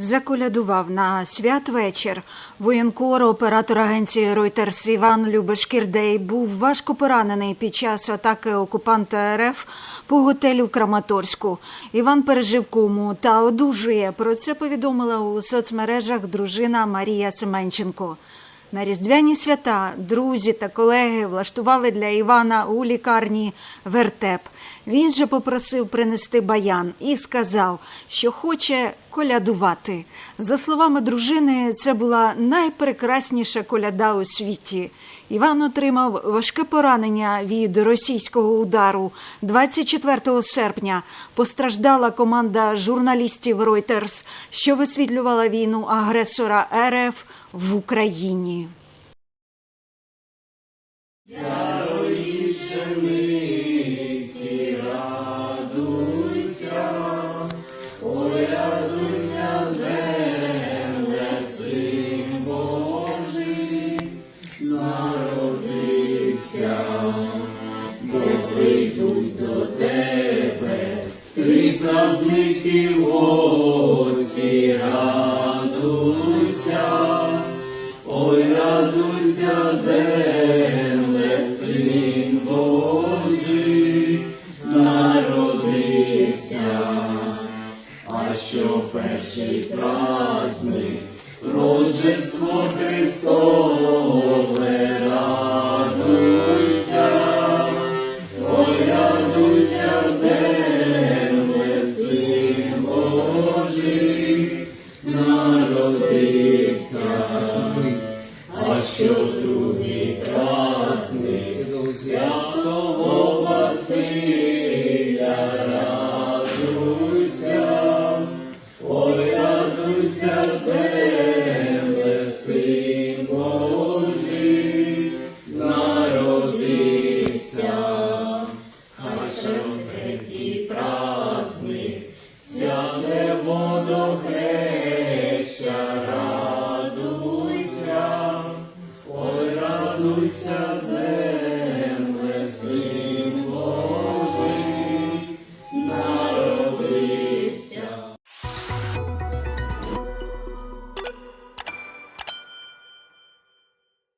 Заколядував на святвечір. Воєнкор, оператор агенції Reuters Іван Любешкірдей був важко поранений під час атаки окупанта РФ по готелю Краматорську. Іван пережив кому та одужує. Про це повідомила у соцмережах дружина Марія Семенченко. На різдвяні свята друзі та колеги влаштували для Івана у лікарні вертеп. Він же попросив принести баян і сказав, що хоче колядувати. За словами дружини, це була найпрекрасніша коляда у світі. Іван отримав важке поранення від російського удару 24 серпня. Постраждала команда журналістів Reuters, що висвітлювала війну агресора РФ в Україні. Бо прийдуть до тебе, три праздники в гості, радуйся, ой, радуйся, земле, син Божий, народився, а що в перший праздник, Рождество Христове, народився, а що другий праздник, святого Василя, радуйся, Ой, радуйся, земле, Hallelujah.